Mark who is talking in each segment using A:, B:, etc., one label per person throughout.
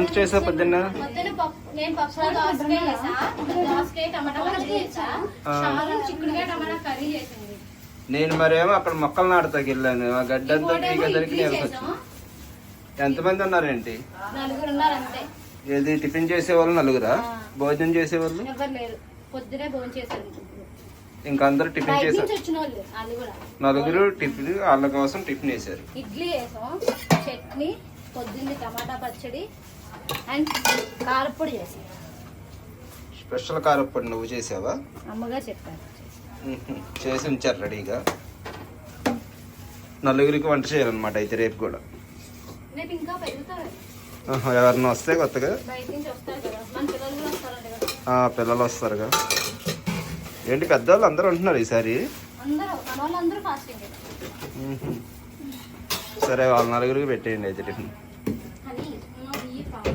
A: వంట చేసావు పొద్దున్న?
B: నేను చేసా. చేసా.
A: మరేమో అక్కడ మొక్కలు నాటుతాకి వెళ్ళాను. ఆ గడ్డంతా పీకేసరికి
B: చేసాం.
A: వచ్చి ఎంతమంది ఉన్నారేంటి ఏది టిఫిన్ చేసేవాళ్ళు నలుగురా? భోజనం చేసేవాళ్ళు?
B: పొద్దునే భోజనం చేశారు.
A: ఇంకా అందరూ టిఫిన్ చేశారు నలుగురు టిఫిన్ వాళ్ళ కోసం టిఫిన్ వేశారు
B: ఇడ్లీ వేసాం చట్నీ పొద్దున్నే టమాటా పచ్చడి అండ్ కారపొడి చేసాం
A: స్పెషల్ కారప్పొడి నువ్వు చేసావా?
B: అమ్మగా.
A: చేసి ఉంచారు రెడీగా. నలుగురికి వంట చేయాలన్నమాట అయితే రేపు కూడా.
B: రేపు ఇంకా పెరుగుతారు.
A: ఆహా, ఎవరన్నా వస్తే కొత్తగా?
B: పిల్లలు
A: వస్తారుగా. ఏంటి పెద్దవాళ్ళు అందరూ ఉంటున్నారు ఈసారి. సరే వాళ్ళ నలుగురికి పెట్టేయండి అయితే టిఫిన్
B: కానీ మా బియ్య పాలు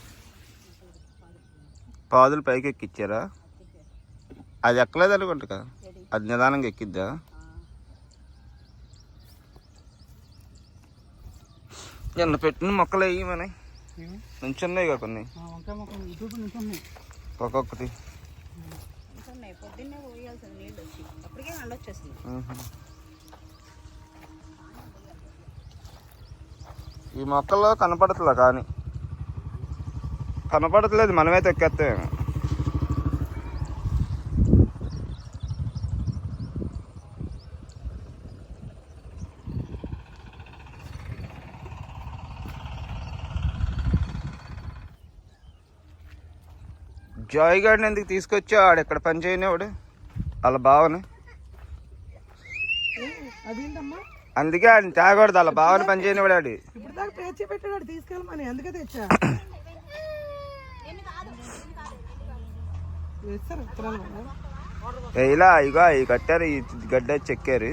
A: పాదులు పైకి ఎక్కిచ్చారా? అది ఎక్కలేదు అనుకుంటా. కదా అది నిదానంగా ఎక్కిద్దా? నిన్న పెట్టిన మొక్కలు వేయి మన నుంచున్నాయి కదా కొన్ని. ఒక్కొక్కటి. ఈ మొక్కల్లో కనపడట్లే కానీ. కనపడట్లేదు మనమే తొక్కేస్తామేమో జాయ్ గార్డెన్ ఎందుకు తీసుకొచ్చా? ఆడు ఇక్కడ పని చేయనివాడు వాళ్ళ బావని. అందుకే ఆయన తేగకూడదు వాళ్ళ బావని పని చేయనివాడు ఆడు.
C: ఇప్పుడు దాకా పేర్చి పెట్టాడు తీసుకెళ్ళమని. అందుకే తెచ్చా వేస్తారు విత్తనాలు కూడా.
A: ఇలా ఇగో ఇవి కట్టారు ఈ గడ్డ చెక్కారు.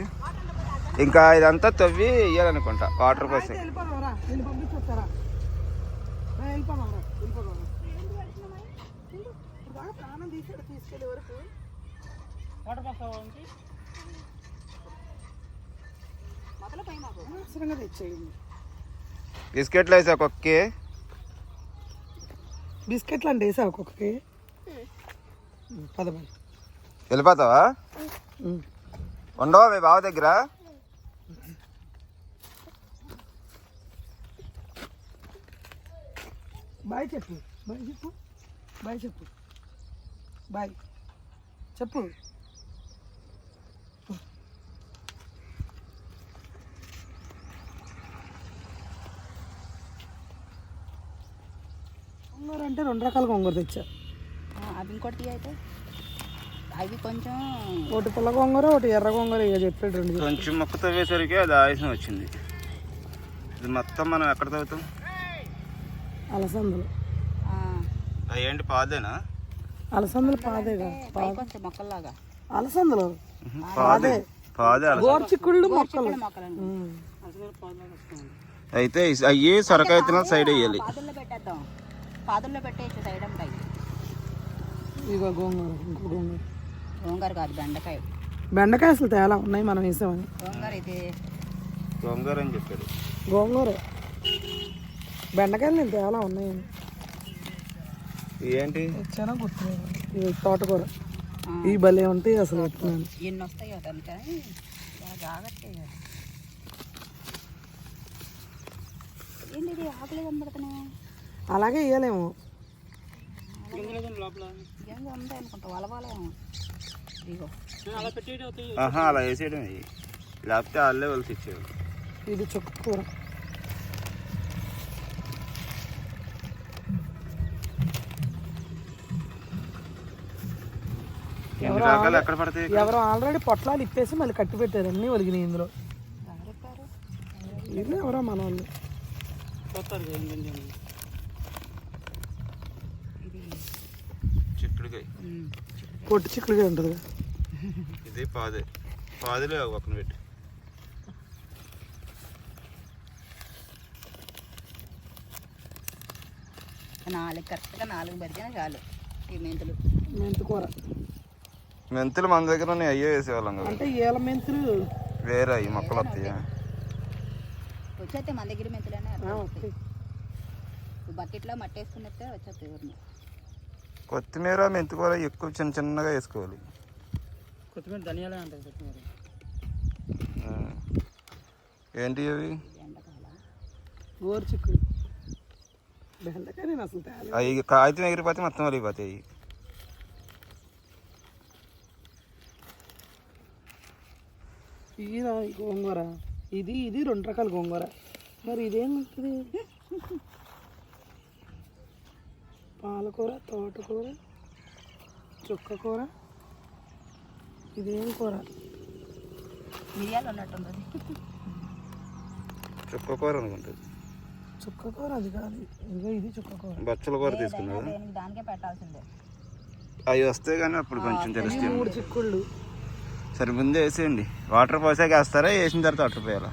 A: ఇంకా ఇదంతా తవ్వి ఇయ్యాలనుకుంటా వాటర్ కోసం. బిస్కెట్లు వేసా ఒక్కొక్కకి.
C: బిస్కెట్లు అంటే వేసా ఒక్కొక్కటి పదమై
A: వెళ్ళిపోతావా? ఉండవా మీ బావ దగ్గర?
C: బాయ్ చెప్పు. బాయ్ చెప్పు. బాయ్ చెప్పు. బాయ్. చెప్పు. అంటే రెండు రకాల గొంగూర తెచ్చా
D: ఇంకోటి అయితే అవి కొంచెం
C: ఒకటి పుల్ల గొంగూర ఒకటి ఎర్ర గొంగూర ఇక చెప్పాడు రెండు.
A: కొంచెం మొక్క తవ్వేసరికి అది ఆయుసం వచ్చింది. ఇది మొత్తం మనం ఎక్కడ తవ్వుతాం?
C: అలసందలు.
A: ఏంటి పాదేనా?
C: అలసందలు పాదేగా
D: పైకి వస్తాయి మొక్కల్లాగా.
C: అలసందలు?
A: పాదే. పాదే.
C: గోర్చిక్కుళ్ళు మొక్కలు.
A: అయితే అయ్యి సొరకాయ సైడ్ వేయాలి.
D: పాదుల్లో పెట్టేద్దాం. పాదుల్లో పెట్టేసి సైడ్ ఉంటాయి
C: ఇగో గోంగూర ఇంకో గోంగూర.
D: గోంగూర కాదు బెండకాయ.
C: బెండకాయ అసలు తేలా ఉన్నాయి మనం వేసామని
D: గోంగూర ఇది
A: గొంగూర అని చెప్పాడు
C: గోంగూర. బెండకాయలు నేను తేలా ఉన్నాయని
A: ఏంటి
C: వచ్చానా గుర్తులేదు. ఇవి తోటకూర. ఈ భలే ఉంటాయి అసలు ఎత్తున్నాను
D: ఎన్ని వస్తాయో చాలా జాగ్రత్త. ఏంటి ఇది ఆకులు కనబడుతున్నాయి?
C: అలాగే వేయలేము
D: ఏందో ఉంది అనుకుంటా వలవాలేమో. ఇగో
A: ఆహా అలా వేసేయడం లేకపోతే వాళ్ళే వాళ్ళు తెచ్చేవాళ్ళు
C: ఇది చుక్క కూర.
A: ఎన్ని రకాలు ఎక్కడ పడతాయి
C: ఎవరో ఆల్రెడీ పొట్లాలు ఇప్పేసి మళ్ళీ కట్టి పెట్టారు. అన్నీ ఒలిగినాయి ఇందులో.
D: ఎవరా
C: మన వాళ్ళు
D: ఇది
A: చిక్కుడుకాయ
C: పొట్టి చిక్కుడుగా ఉంటుంది
A: ఇది పాదే. పాదులే పక్కన పెట్టి.
D: నాలుగు కరెక్ట్గా నాలుగు పరిచయం చాలు ఈ మెంతులు.
C: మెంతు కూర.
A: మెంతులు మన దగ్గర ఉన్నాయి అయ్యే వేసేవాళ్ళం కదా.
C: అంటే ఏల మెంతులు
A: వేరే ఈ మొక్కలు వస్తాయి?
D: వచ్చేస్తే మన దగ్గర మెంతులనే. బకెట్లో మట్టి వేసుకున్నట్టే వచ్చేస్తాయి ఊరిని.
A: కొత్తిమీర మెంతికూర ఎక్కువ చిన్న చిన్నగా వేసుకోవాలి.
C: కొత్తిమీర ధనియాలే కొత్తిమీర.
A: ఏంటి అవి అవి కాగితం ఎగిరిపోతే మొత్తం వలిగిపోతాయి
C: ఇది గోంగూర. ఇది ఇది రెండు రకాల గోంగూర. మరి ఇదేంటుంది పాలకూర తోటకూర చుక్క కూర ఇదేం కూర?
D: మిరియాలు ఉన్నట్టుంది.
A: చుక్క కూర అనుకుంటుంది.
C: చుక్క కూర అది కాదు. ఇదిగో ఇది చుక్క కూర
A: బచ్చల కూర తీసుకున్నావు?
D: దేనికి దానికే పెట్టాల్సిందే.
A: అవి వస్తే కానీ అప్పుడు కొంచెం తెలుస్తుంది.
C: మూడు చిక్కుళ్ళు.
A: సరే ముందే వేసేయండి. వాటర్ పోసాక వేస్తారా? వేసిన తర్వాత వాటర్ పోయాలా?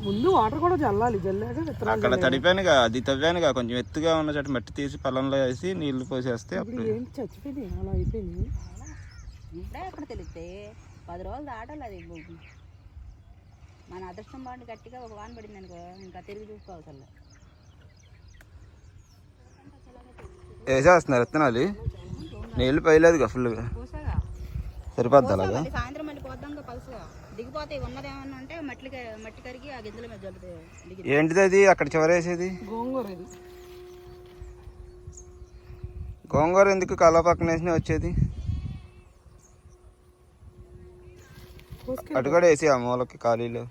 C: ముందు వాటర్ కూడా చల్లాలి జల్లాక విత్తనాలు
A: అక్కడ తడిపానుగా అది తవ్వానుగా కొంచెం ఎత్తుగా ఉన్న చోట మట్టి తీసి పొలంలో వేసి నీళ్ళు పోసేస్తే
C: ఇప్పుడు
A: అప్పుడు
C: ఏంటి చచ్చిపోయింది అలా అయిపోయింది
D: ఇప్పుడే ఎక్కడ తెలిస్తే పది రోజులు దాటాలి అది భూమి. మన అదృష్టం బాగుండి గట్టిగా ఒక వాన పడింది అనుకో ఇంకా తిరిగి చూసుకోవాల్సి
A: వేసేస్తున్నారు విత్తనాలు. నీళ్ళు పోయలేదుగా ఫుల్గా
D: పోసాగా
A: సరిపోద్ది అలాగా?
D: సాయంత్రం దిగిపోతాయి ఉన్నది ఏమన్నా అంటే మట్టి మట్టి కరిగి ఆ గింజల మీద జల్లుతాయి
A: ఏంటిది అది? అక్కడ చివరేసేది?
C: గోంగూర ఇది.
A: గోంగూర ఎందుకు కళ పక్కన వేసిన వచ్చేది? అటు కూడా వేసి ఆ మూలకి ఖాళీలో.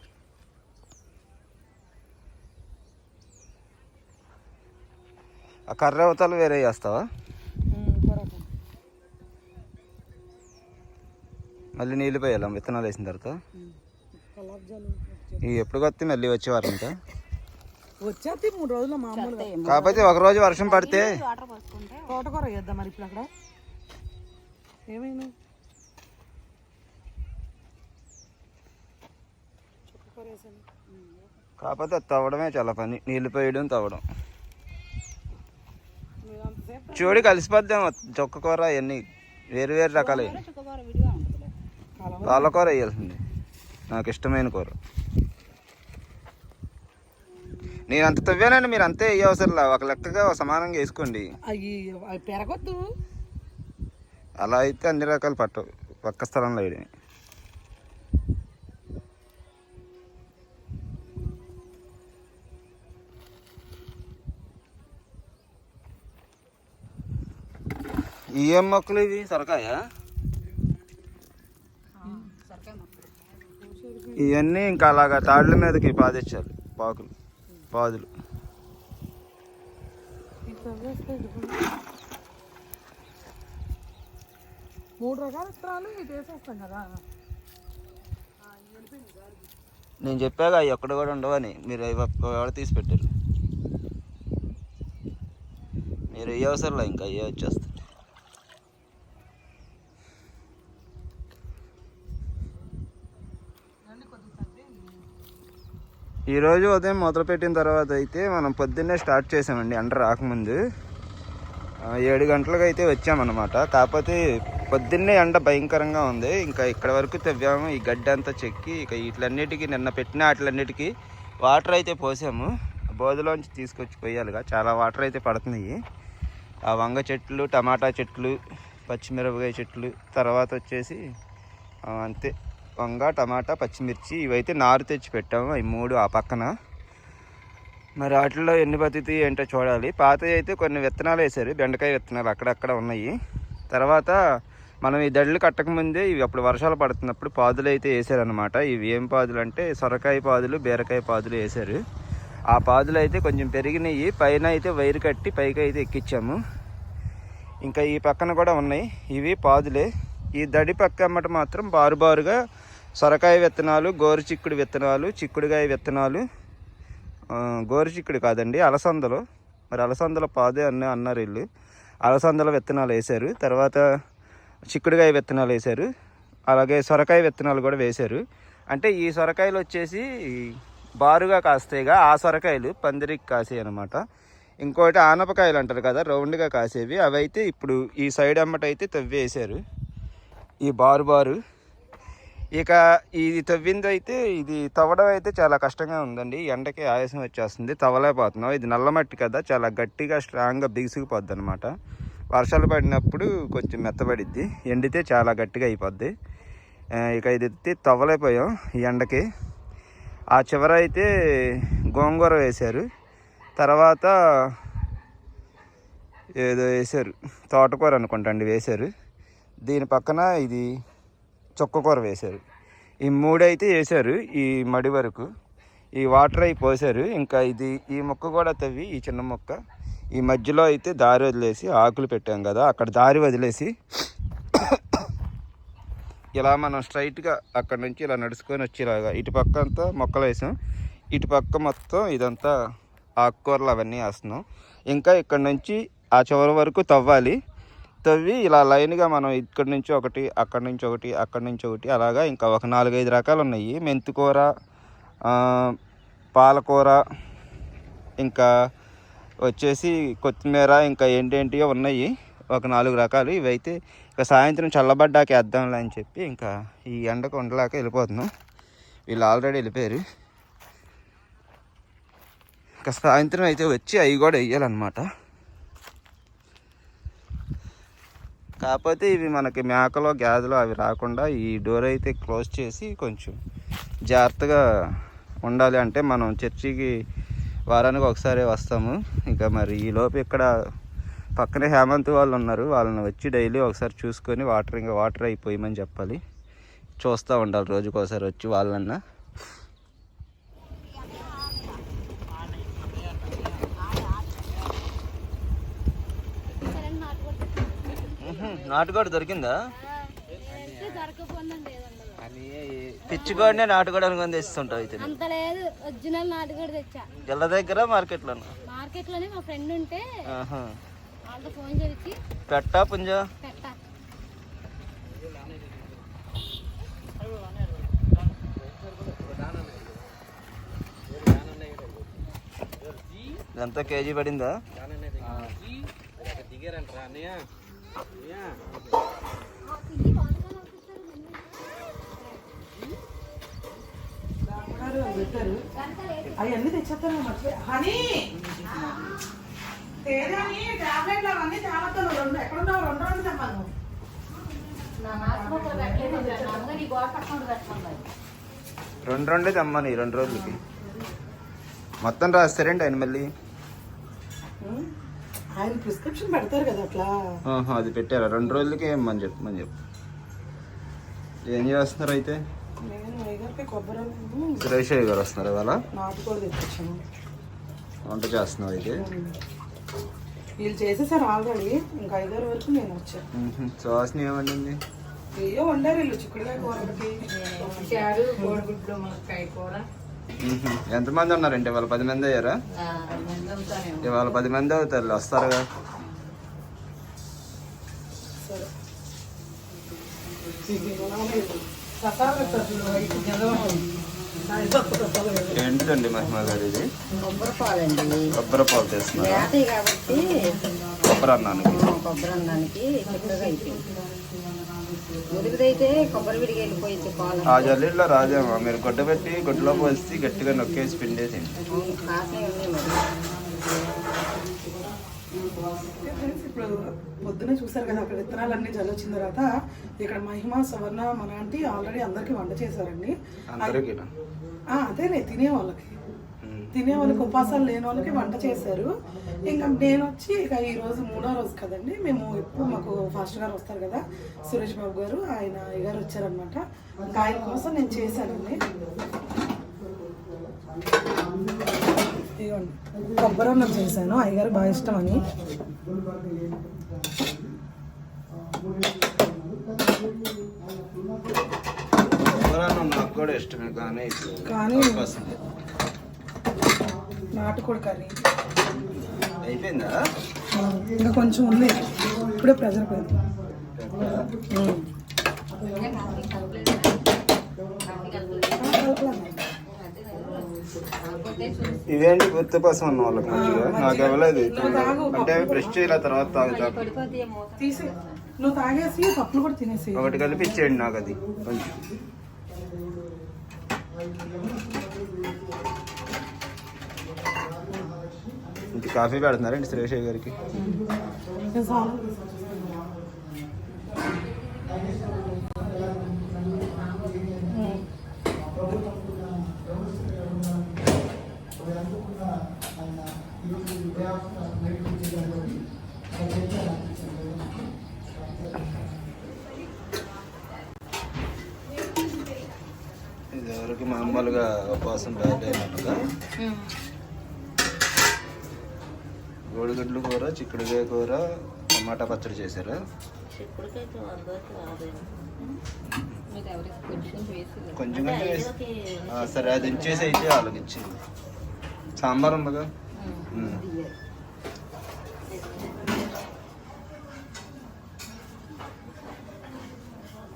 A: ఆ కర్ర అవతలు వేరే చేస్తావా మళ్ళీ నీళ్ళు పోయాలా విత్తనాలు వేసిన తర్వాత. ఇవి ఎప్పుడు కొత్త మళ్ళీ వచ్చేవారంట
C: వచ్చేది మూడు రోజులు మామూలుగా.
A: కాకపోతే ఒక రోజు వర్షం పడితే
C: తోటకూర వేద్దాం మరి ఇప్పుడు అక్కడ. ఏమైనా
A: కాకపోతే తవ్వడమే చాలా పని. నీళ్ళు పోయడం తవ్వడం. చూడి కలిసిపోద్దాం చొక్క కూర అవన్నీ వేరు వేరు రకాలు.
D: చుక్కకూర విడిగా ఉంటుంది
C: కాలం
A: పాల కూర వేయాల్సింది. నాకు ఇష్టమైన కూర. నేను అంత తవ్వానండి మీరు అంతే వేయ అవసరంలా ఒక లెక్కగా సమానంగా వేసుకోండి.
C: పెరగొద్దు.
A: అలా అయితే అన్ని రకాలు పట్టవు పక్క స్థలంలో వేయడమే. ఈ ఏం మొక్కలు ఇవి? సొరకాయ
D: మొక్కలు
A: ఇవన్నీ ఇంకా అలాగా తాళ్ళ మీదకి పాదించాలి పాకులు పాదులు.
C: ఇట్లా వేస్తే ఇదిగోండి. మూడు రకాల విత్తనాలు ఇది వేసేస్తాం కదా.
A: నేను చెప్పాక అవి ఒక్కడ కూడా ఉండవని మీరు అవి తీసి పెట్టారు మీరు ఏ అవసరంలో ఇంకా అయ్యే వచ్చేస్తాయి. ఈరోజు ఉదయం మొదలుపెట్టిన తర్వాత అయితే మనం పొద్దున్నే స్టార్ట్ చేసామండి ఎండ రాకముందు. ఏడు గంటలకు అయితే వచ్చామన్నమాట. కాకపోతే పొద్దున్నే ఎండ భయంకరంగా ఉంది. ఇంకా ఇక్కడ వరకు తవ్వాము. ఈ గడ్డి అంతా చెక్కి ఇక వీటిలన్నిటికీ నిన్న పెట్టిన వాటిలన్నిటికీ వాటర్ అయితే పోసాము. బోధలోంచి తీసుకొచ్చి పోయాలిగా చాలా వాటర్ అయితే పడుతున్నాయి. ఆ వంగ చెట్లు టమాటా చెట్లు పచ్చిమిరపకాయ చెట్లు తర్వాత వచ్చేసి అంతే. వంగ టమాటా పచ్చిమిర్చి ఇవైతే నారు తెచ్చి పెట్టాము అవి మూడు ఆ పక్కన. మరి వాటిల్లో ఎన్ని బతుకుతాయి ఏంటో చూడాలి. పాత అయితే కొన్ని విత్తనాలు వేశారు బెండకాయ విత్తనాలు అక్కడక్కడ ఉన్నాయి. తర్వాత మనం ఈ దళ్ళు కట్టకముందే ఇవి అప్పుడు వర్షాలు పడుతున్నప్పుడు పాదులు అయితే వేసారనమాట ఇవి ఏం పాదులు అంటే సొరకాయ పాదులు బీరకాయ పాదులు వేశారు. ఆ పాదులు అయితే కొంచెం పెరిగినాయి. పైన అయితే వైరు కట్టి పైకి అయితే ఎక్కించాము ఇంకా ఈ పక్కన కూడా ఉన్నాయి. ఇవి పాదులే. ఈ దడి పక్క అమ్మట మాత్రం బారుబారుగా సొరకాయ విత్తనాలు గోరు చిక్కుడు విత్తనాలు చిక్కుడుకాయ విత్తనాలు గోరు గోరుచిక్కుడు కాదండి అలసందలు. మరి అలసందల పాదే అన్న అన్నారు వీళ్ళు అలసందల విత్తనాలు వేశారు. తర్వాత చిక్కుడుకాయ విత్తనాలు వేశారు. అలాగే సొరకాయ విత్తనాలు కూడా వేశారు. అంటే ఈ సొరకాయలు వచ్చేసి బారుగా కాస్తాయిగా ఆ సొరకాయలు పందిరికి కాసాయి అనమాట ఇంకోటి ఆనపకాయలు అంటారు కదా రౌండ్గా కాసేవి. అవి అయితే ఇప్పుడు ఈ సైడ్ అమ్మటైతే అయితే తవ్వేశారు ఈ బారు బారు. ఇక ఇది తవ్వింది అయితే ఇది తవ్వడం అయితే చాలా కష్టంగా ఉందండి. ఎండకి ఆయాసం వచ్చేస్తుంది. తవ్వలేకపోతున్నాం. ఇది నల్లమట్టి కదా చాలా గట్టిగా స్ట్రాంగ్గా బిగుసుకుపోద్ది అనమాట వర్షాలు పడినప్పుడు కొంచెం మెత్తబడిద్ది. ఎండితే చాలా గట్టిగా అయిపోద్ది. ఇక ఇది ఎత్తి తవ్వలేకపోయాం ఈ ఎండకి. ఆ చివర అయితే గోంగూర వేశారు. తర్వాత ఏదో వేశారు. తోటకూర అనుకుంటా అండి వేశారు. దీని పక్కన ఇది చుక్కకూర వేశారు. ఈ మూడైతే వేశారు ఈ మడి వరకు. ఈ వాటర్ అయి పోసారు. ఇంకా ఇది ఈ మొక్క కూడా తవ్వి ఈ చిన్న మొక్క. ఈ మధ్యలో అయితే దారి వదిలేసి ఆకులు పెట్టాం కదా అక్కడ దారి వదిలేసి ఇలా మనం స్ట్రైట్గా అక్కడ నుంచి ఇలా నడుచుకొని వచ్చేలాగా ఇటు పక్క అంతా మొక్కలు వేసాం. ఇటు పక్క మొత్తం ఇదంతా ఆకుకూరలు అవన్నీ వేస్తున్నాం. ఇంకా ఇక్కడ నుంచి ఆ చివరి వరకు తవ్వాలి. తవ్వి ఇలా లైన్గా మనం ఇక్కడి నుంచి ఒకటి అక్కడి నుంచి ఒకటి అక్కడి నుంచి ఒకటి అలాగా ఇంకా ఒక నాలుగైదు రకాలు ఉన్నాయి మెంతికూర పాలకూర ఇంకా వచ్చేసి కొత్తిమీర ఇంకా ఏంటేంటియో ఉన్నాయి. ఒక నాలుగు రకాలు. ఇవైతే ఇక సాయంత్రం చల్లబడ్డాక వేద్దాంలే అని చెప్పి ఇంకా ఈ ఎండకు ఉండలేక వెళ్ళిపోతున్నాం. వీళ్ళు ఆల్రెడీ వెళ్ళిపోయారు. ఇంకా సాయంత్రం అయితే వచ్చి అవి కూడా వేయాలన్నమాట కాకపోతే ఇవి మనకి మేకలో గ్యాదులు అవి రాకుండా ఈ డోర్ అయితే క్లోజ్ చేసి కొంచెం జాగ్రత్తగా ఉండాలి. అంటే మనం చర్చికి వారానికి ఒకసారి వస్తాము. ఇంకా మరి ఈ లోపు ఇక్కడ పక్కనే హేమంత్ వాళ్ళు ఉన్నారు. వాళ్ళని వచ్చి డైలీ ఒకసారి చూసుకొని వాటర్ ఇంకా వాటర్ అయిపోయమని చెప్పాలి. చూస్తూ ఉండాలి. రోజుకోసారి వచ్చి వాళ్ళన్నా. నాటుకోడి దొరికిందా? పిచ్చిగోడినే నాటుకోడి అనుకొని తెస్తుంటావు అయితే.
B: అంత లేదు ఒరిజినల్ నాటుగడి తెచ్చా.
A: ఇళ్ళ దగ్గర మార్కెట్లో
B: మార్కెట్లోనే మా ఫ్రెండ్ ఉంటే. వాళ్ళతో ఫోన్ చేసి
A: పెట్టా పుంజా?
B: పెట్టా.
A: ఇదంతా కేజీ పడిందా?
C: పెట్టారు అవన్నీ తెచ్చేస్తాను మర్చిపోయి హనీ! తేజాని టాబ్లెట్లు అవన్నీ తేవద్దు రెండు ఎక్కడున్నావు రెండు రెండు తెమ్మాను
A: రెండు రెండే తెమ్మని రెండు రోజులకి. మొత్తం రాస్తారేంటి ఆయన మళ్ళీ?
C: ఆయన ప్రిస్క్రిప్షన్ పెడతారు కదా అట్లా.
A: ఆహా, అది పెట్టారా? రెండు రోజులకి ఏమని చెప్పమని చెప్పు. ఏం చేస్తున్నారు అయితే?
C: నేను వైగారికి కొబ్బరి
A: సురేష్ అయ్య గారు వస్తున్నారు ఇవాళ? వంట చేస్తున్నావు అయితే?
C: వీళ్ళు చేసేసారు ఆల్రెడీ. ఇంకా ఐదారు వరకు నేను వచ్చాను.
A: సుహాసిని ఏమండింది
C: ఏయో వండారు వీళ్ళు చిక్కుడుకాయ కూర ఒకటి.
D: కోడిగుడ్లు మునక్కాయ కూర.
A: ఎంతమంది ఉన్నారంటే ఇవాళ పది మంది అయ్యారా? ఇవాళ పది మంది అవుతారు. వస్తారుగా ఏంటిదండి మహిమా గారు ఇది?
D: కొబ్బరి
A: పాలు
D: కాబట్టి
A: కొబ్బరి అన్నానికి.
D: కొబ్బరి అన్నానికి చిక్కగా అయిపోయింది ముదిరిదైతే కొబ్బరి విడిగా వెళ్ళిపోయింది పాలు
A: ఆ జల్లీలో రాదేమో మీరు గుడ్డ పెట్టి గుడ్డలో పోసి గట్టిగా నొక్కేసి పిండేసి.
C: ఇప్పుడు పొద్దునే చూసారు కదా అక్కడ విత్తనాలన్నీ జల్లొచ్చిన తర్వాత ఇక్కడ మహిమ సవర్ణ మన ఆంటీ ఆల్రెడీ అందరికి వంట చేశారండి.
A: అందరికీ
C: ఆ, అదేలే తినే వాళ్ళకి. తినే వాళ్ళకి ఉపాసాలు లేని వాళ్ళకి వంట చేశారు. ఇంకా నేను వచ్చి ఇక ఈ రోజు మూడో రోజు కదండి మేము ఎప్పుడు మాకు ఫాస్ట్ గారు వస్తారు కదా సురేష్ బాబు గారు ఆయన అయ్యగారు వచ్చారనమాట ఇంకా ఆయన కోసం నేను చేశానండి. కొబ్బరి అన్నం చేశాను అయ్యగారు బాగా ఇష్టం అని.
A: కొబ్బరి అన్నం నాకు కూడా ఇష్టమే కానీ
C: కానీ
D: నాటుకోడి కర్రీ.
A: అయిపోయిందా?
D: ఇంకా కొంచెం ఉంది. ఇప్పుడే ప్రెజర్ పోయింది.
A: ఇవేంటి గుర్తు కోసం ఉన్న వాళ్ళకి మంచిగా? నాకు ఇవ్వలేదు
D: తాగు.
A: అంటే బ్రష్ చేయాలి తర్వాత తాగుతాను
E: పడిపోతాయేమో
D: తీసి నువ్వు తాగేసి పప్పులు కూడా తినేసి.
A: ఒకటి కలిపి ఇచ్చేయండి నాకు అది. కొంచెం. కాఫీ పెడుతున్నారండి శ్రేషయ్య గారికి? ఇదివరకు మామూలుగా ఉపవాసం బాగా కోడిగుడ్లు కూర చిక్కుడుకాయ కూర టమాటా పచ్చడి చేశారా?
E: కొంచెం వేసి
A: కొంచెం కొంచెం వేసి ఆ, సరే అది ఇచ్చేసి అయితే వాళ్ళకి ఇచ్చేది సాంబార్ ఉందిగా ఉమ్.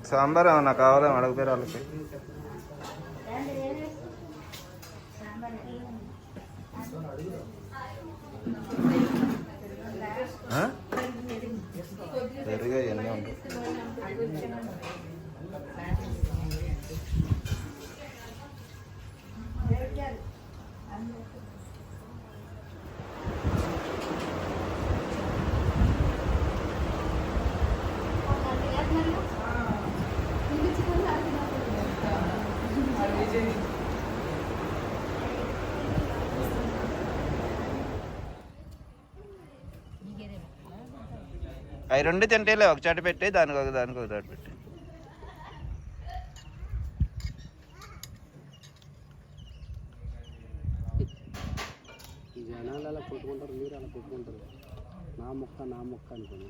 A: సాంబార్ ఏమన్నా కావాలేమో అడగతారు వాళ్ళకి ఆ? పెరుగు ఇవన్నీ ఉంటాయి అవి రెండు తింటేలే ఒక చాట పెట్టి దానికి ఒక దానికి ఒక చాట పెట్టి.
C: జనాలు అలా కొట్టుకుంటారు మీరు అలా కొట్టుకుంటారు. నా మొక్క నా మొక్క అనుకుని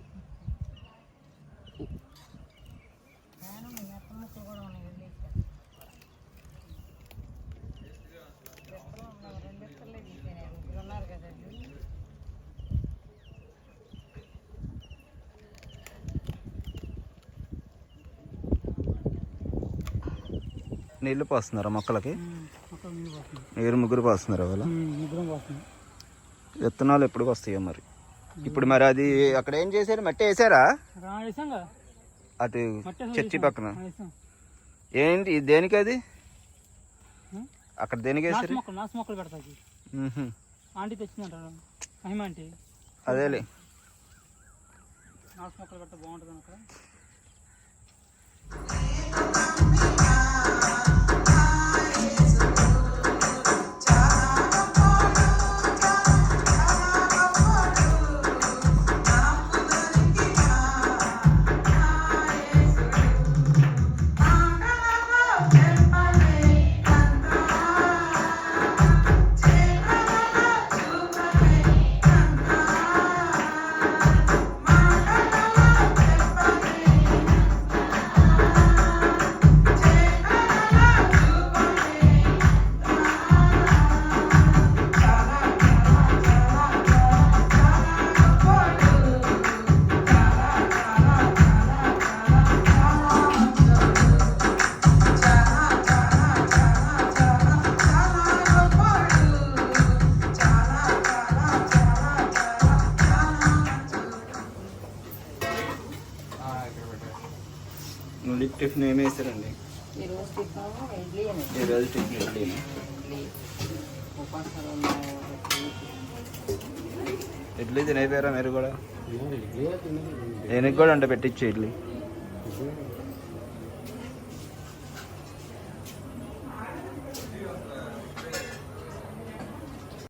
A: నీళ్ళు పోస్తున్నారా మొక్కలకి? నీరు ముగ్గురు పోస్తున్నారు వాళ్ళ విత్తనాలు ఎప్పుడు వస్తాయో మరి? ఇప్పుడు మరి అది అక్కడ ఏం చేశారు? మట్టి వేసారా? అటు చర్చి పక్కన. ఏంటి దేనికి అది? అక్కడ దేనికి వేసారు? అదేలే.
C: నాసు మొక్కలు పెడితే బాగుంటుంది అక్కడ
A: టిఫిన్ ఏమి వేసారండి
E: ఈ రోజు టిఫిన్ ఇడ్లీ అని.
A: ఈరోజు టిఫిన్ ఇడ్లీ.
E: ఇడ్లీ.
A: తినైపోయారా మీరు కూడా? ఈయనకి కూడా అంటే పెట్టించు
C: ఇడ్లీ.